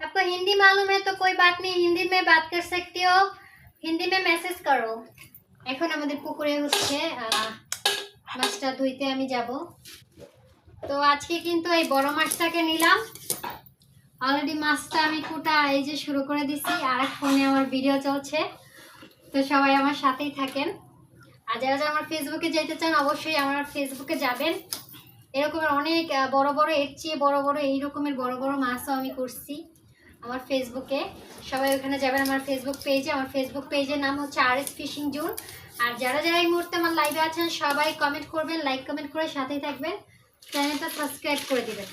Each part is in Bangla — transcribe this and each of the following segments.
आपको हिंदी मालूम है तो कोई बात नहीं हिंदी में बात कर सकती हो হিন্দি মে মেসেজ করো এখন আমাদের পুকুরে হচ্ছে আহ, মাছটা ধুইতে আমি যাব তো আজকে কিন্তু এই বড় মাছটাকে নিলাম অলরেডি মাছটা আমি কুটা এই যে শুরু করে দিছি আর এক ফোনে আমার ভিডিও চলছে তো সবাই আমার সাথেই থাকেন আর যারা যারা আমার ফেসবুকে যেতে চান অবশ্যই আমার ফেসবুকে যাবেন এরকমের অনেক আহ, বড় বড় এর চেয়ে বড় বড় এই রকমের বড় বড় মাছও আমি করছি আমার ফেসবুকে সবাই ওখানে যাবেন আমার ফেসবুক পেজে আমার ফেসবুক পেজের নাম হচ্ছে আর এস ফিশিং জোন আর যারা যারা এই মুহূর্তে আমার লাইভে আছেন, সবাই কমেন্ট করবেন লাইক কমেন্ট করে সাথেই থাকবেন। চ্যানেলটা সাবস্ক্রাইব করে দিবেন।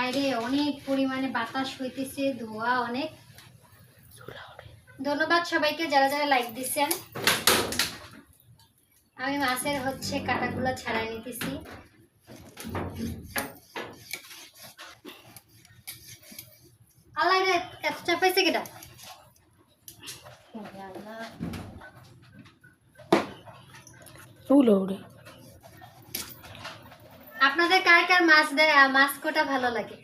আরে অনেক পরিমাণে বাতাস হইতেছে, ধোয়া অনেক। ধন্যবাদ সবাইকে যারা যারা লাইক দিচ্ছেন আমি মাছের হচ্ছে কাটাগুলো ছাড়াই নিতেছি। আল্লাহ কেটা আপনাদের কার কার মাছ দেয় মাছ কোটা ভালো লাগে?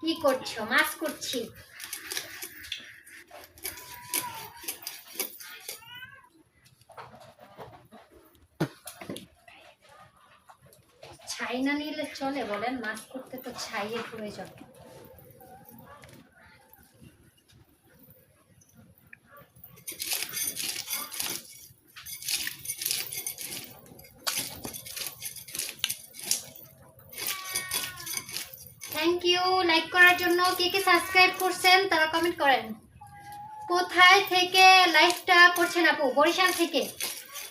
কি করছ? মাছ করছি। ছাই না নিলে চলে, বলেন মাছ করতে তো ছাইয়ের প্রয়োজন। থ্যাংক ইউ লাইক করার জন্য কে কে সাবস্ক্রাইব করছেন, তারা কমেন্ট করেন। কোথায় থেকে লাইভটা করছেন আপু? বরিশাল থেকে।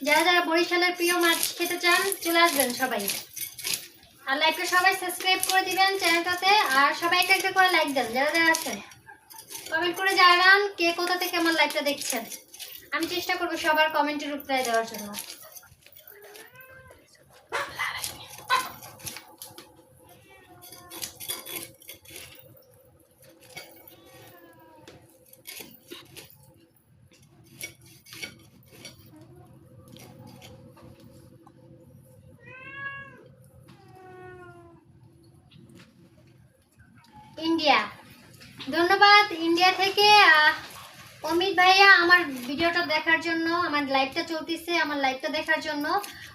যারা যারা বরিশালের প্রিয় মাছ খেতে চান, চলে আসবেন সবাই। আর লাইকটা সবাই সাবস্ক্রাইব করে দিবেন চ্যানেলটাতে আর সবাই একটা একটা করে লাইক দেন, যারা যারা আছেন। কমেন্ট করে জানান কে কোথা থেকে আমার লাইভটা দেখছেন। আমি চেষ্টা করব সবার কমেন্টের উত্তর দেওয়ার জন্য। ইন্ডিয়া ধন্যবাদ ইন্ডিয়া থেকে আহ, অমিত ভাইয়া আমার ভিডিওটা দেখার জন্য আমার লাইভটা চলতেছে আমার লাইভটা দেখার জন্য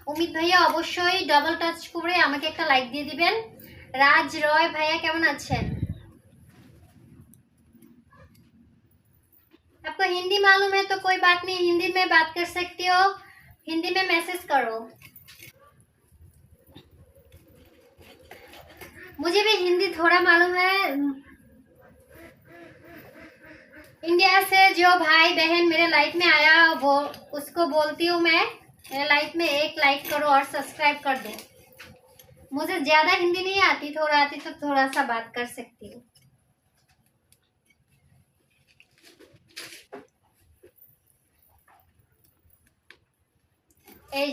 অমিত ভাইয়া অবশ্যই ডাবল টাচ করে আমাকে একটা লাইক দিয়ে দিবেন রাজ রয় ভাইয়া কেমন আছেন आपको हिंदी मालूम है तो कोई बात नहीं हिंदी में बात कर सकती हो हिंदी में मैसेज करो मुझे भी हिंदी थोड़ा मालूम है। इंडिया से जो भाई बहन मेरे लाइफ में आया, वो उसको बोलती हूँ मैं, मेरे लाइफ में एक लाइक करो और सब्सक्राइब कर दो। मुझे ज़्यादा हिंदी नहीं आती, थोड़ा आती तो थोड़ा सा बात कर सकती हूँ। এই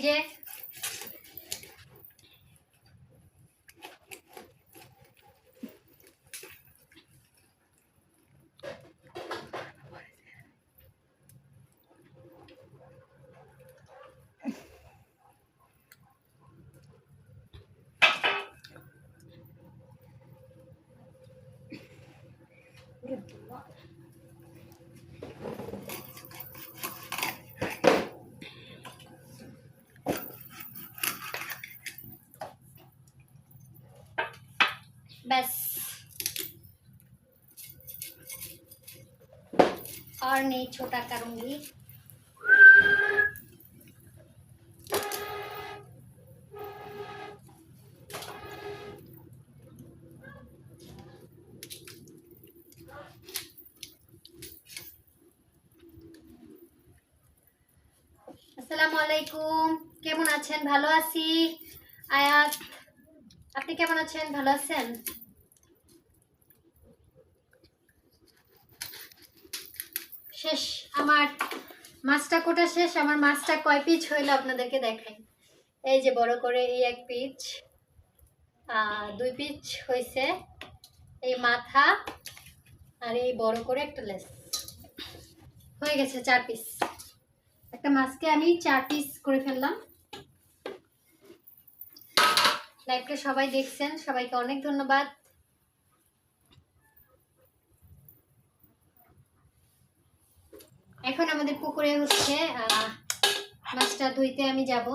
और नहीं छोटा करूंगी আসসালামু আলাইকুম কেমন আছেন ভালো আছি আয়াত আপনি কেমন আছেন ভালো আছেন শেষ, আমার মাছটা কোটা শেষ, আমার মাছটা কয় পিচ হইল আপনাদেরকে দেখাই। এই যে বড় করে এই এক পিচ দুই পিচ হয়েছে এই মাথা আর এই বড় করে একটা লেস। হয়ে গেছে চার পিস একটা মাছকে আমি চার পিস করে ফেললাম। লাইভটা সবাই দেখছেন, সবাইকে অনেক ধন্যবাদ এখন আমাদের পুকুরে হচ্ছে মাছটা ধুইতে আমি যাব।